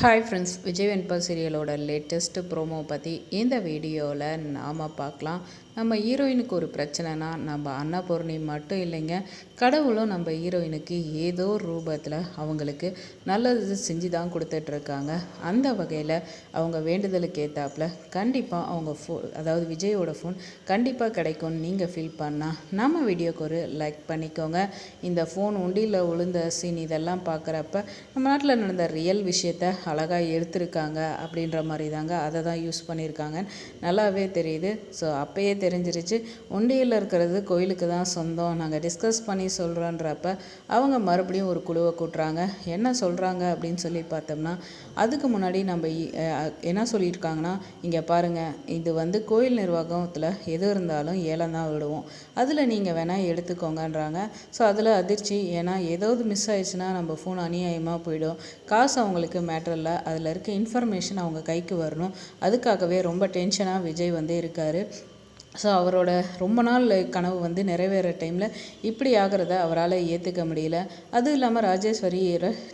Hi friends Vijay Venba சீரியலோட latest promo பற்றி இந்த வீடியோவில் நாம் பார்க்கலாம். நம்ம ஹீரோயினுக்கு ஒரு பிரச்சனைனா நம்ம அன்னபூர்ணி மட்டும் இல்லைங்க கடவுளும் நம்ம ஹீரோயினுக்கு ஏதோ ரூபத்தில் அவங்களுக்கு நல்லது செஞ்சு தான் கொடுத்துட்ருக்காங்க. அந்த வகையில் அவங்க வேண்டுதலுக்கு ஏற்றாப்புல கண்டிப்பாக அவங்க ஃபோ அதாவது விஜயோட ஃபோன் கண்டிப்பாக கிடைக்கும்னு நீங்கள் ஃபீல் பண்ணால் நம்ம வீடியோக்கு ஒரு லைக் பண்ணிக்கோங்க. இந்த ஃபோன் உண்டியில் விழுந்த சீன் இதெல்லாம் பார்க்குறப்ப நம்ம நாட்டில் நடந்த ரியல் விஷயத்தை அழகாக எடுத்திருக்காங்க அப்படின்ற மாதிரி தாங்க அதை தான் யூஸ் பண்ணியிருக்காங்க. நல்லாவே தெரியுது. ஸோ அப்போயே தெரிஞ்சிருச்சு. உண்டியில் இருக்கிறது கோயிலுக்கு தான் சொந்தம். நாங்கள் டிஸ்கஸ் பண்ணி சொல்கிறோன்றப்ப அவங்க மறுபடியும் ஒரு குழுவை கூட்டுறாங்க. என்ன சொல்கிறாங்க அப்படின்னு சொல்லி பார்த்தோம்னா அதுக்கு முன்னாடி நம்ம என்ன சொல்லியிருக்காங்கன்னா இங்கே பாருங்கள் இது வந்து கோயில் நிர்வாகத்தில் எது இருந்தாலும் ஏலம் தான் விடுவோம். அதில் நீங்கள் வேணால் எடுத்துக்கோங்கன்றாங்க. ஸோ அதில் அதிர்ச்சி. ஏன்னா ஏதாவது மிஸ் ஆயிடுச்சுன்னா நம்ம ஃபோன் அநியாயமாக போயிடும். காசு அவங்களுக்கு மேட்டர் இல்லை. அதில் இருக்க இன்ஃபர்மேஷன் அவங்க கைக்கு வரணும். அதுக்காகவே ரொம்ப டென்ஷனாக விஜய் வந்து இருக்கார். ஸோ அவரோட ரொம்ப நாள் கனவு வந்து நிறைவேற டைமில் இப்படி ஆகிறத அவரால் ஏற்றுக்க முடியல. அதுவும் இல்லாமல் ராஜேஸ்வரி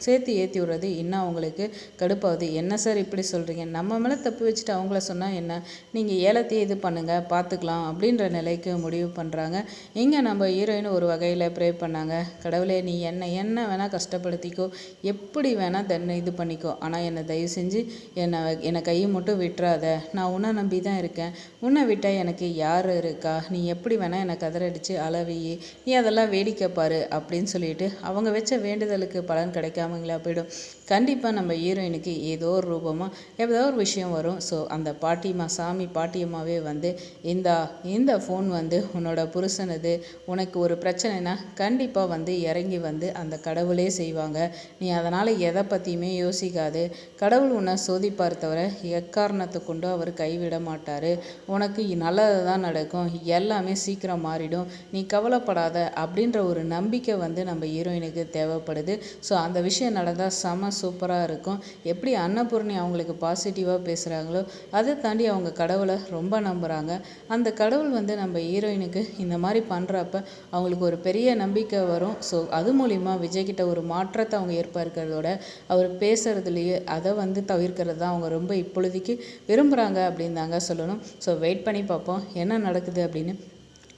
சேர்த்து ஏற்றி விடுறது இன்னும் அவங்களுக்கு கடுப்பாகுது. என்ன சார் இப்படி சொல்கிறீங்க நம்ம மேலே தப்பு வச்சுட்டு அவங்கள சொன்னால் என்ன? நீங்கள் ஏலத்தையே இது பண்ணுங்கள் பார்த்துக்கலாம் அப்படின்ற நிலைக்கு முடிவு பண்ணுறாங்க இங்கே நம்ம ஹீரோயின் ஒரு வகையில் ப்ரே பண்ணாங்க. கடவுளே நீ என்ன என்ன வேணால் கஷ்டப்படுத்திக்கோ எப்படி வேணால் தன்னை இது பண்ணிக்கோ. ஆனால் என்னை தயவு செஞ்சு என்னை என்னை கையை மட்டும் விட்டுறாத. நான் உன்னை நம்பி தான் இருக்கேன். உன்னை விட்டால் எனக்கு யார் இருக்கா? நீ எப்படி வேணால் என்னை கதறடிச்சு அளவி நீ அதெல்லாம் வேடிக்கை பாரு அப்படின்னு சொல்லிட்டு அவங்க வச்ச வேண்டுதலுக்கு பலன் கிடைக்காமங்களா போயிடும். கண்டிப்பாக நம்ம ஹீரோயினுக்கு ஏதோ ஒரு ரூபமாக ஏதோ ஒரு விஷயம் வரும். ஸோ அந்த பாட்டியம்மா சாமி பாட்டியம்மாவே வந்து இந்தா இந்த ஃபோன் வந்து உன்னோட புருஷனது. உனக்கு ஒரு பிரச்சனைனா கண்டிப்பாக வந்து இறங்கி வந்து அந்த கடவுளே செய்வாங்க. நீ அதனால் எதை பற்றியுமே யோசிக்காது. கடவுள் உன்னை சோதிப்பார் தவிர எக்காரணத்தை கொண்டு அவர் கைவிட மாட்டார். உனக்கு நல்லது தான் நடக்கும். எல்லாமே சீக்கிரம் மாறிடும். நீ கவலைப்படாத. அப்படின்ற ஒரு நம்பிக்கை வந்து நம்ம ஹீரோயினுக்கு தேவைப்படுது. ஸோ அந்த விஷயம் நடந்தால் செம சூப்பராக இருக்கும். எப்படி அன்னபூர்ணி அவங்களுக்கு பாசிட்டிவாக பேசுகிறாங்களோ அதை தாண்டி அவங்க கடவுளை ரொம்ப நம்புகிறாங்க அந்த கடவுள் வந்து நம்ம ஹீரோயினுக்கு இந்த மாதிரி பண்ணுறப்ப அவங்களுக்கு ஒரு பெரிய நம்பிக்கை வரும். ஸோ அது மூலிமா விஜய்கிட்ட ஒரு மாற்றத்தை அவங்க ஏற்படுறதோட அவர் பேசுகிறதுலையே அதை வந்து தவிர்க்கிறது தான் அவங்க ரொம்ப இப்பொழுதைக்கு விரும்புகிறாங்க அப்படின்னு தாங்க சொல்லணும். ஸோ வெயிட் பண்ணி பார்ப்போம் என்ன நடக்குது அப்படின்னு.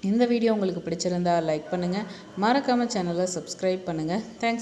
இந்த வீடியோ உங்களுக்கு பிடிச்சிருந்தா லைக் பண்ணுங்கள் மறக்காமல் சேனலை சப்ஸ்கிரைப் பண்ணுங்கள் தேங்க்ஸ்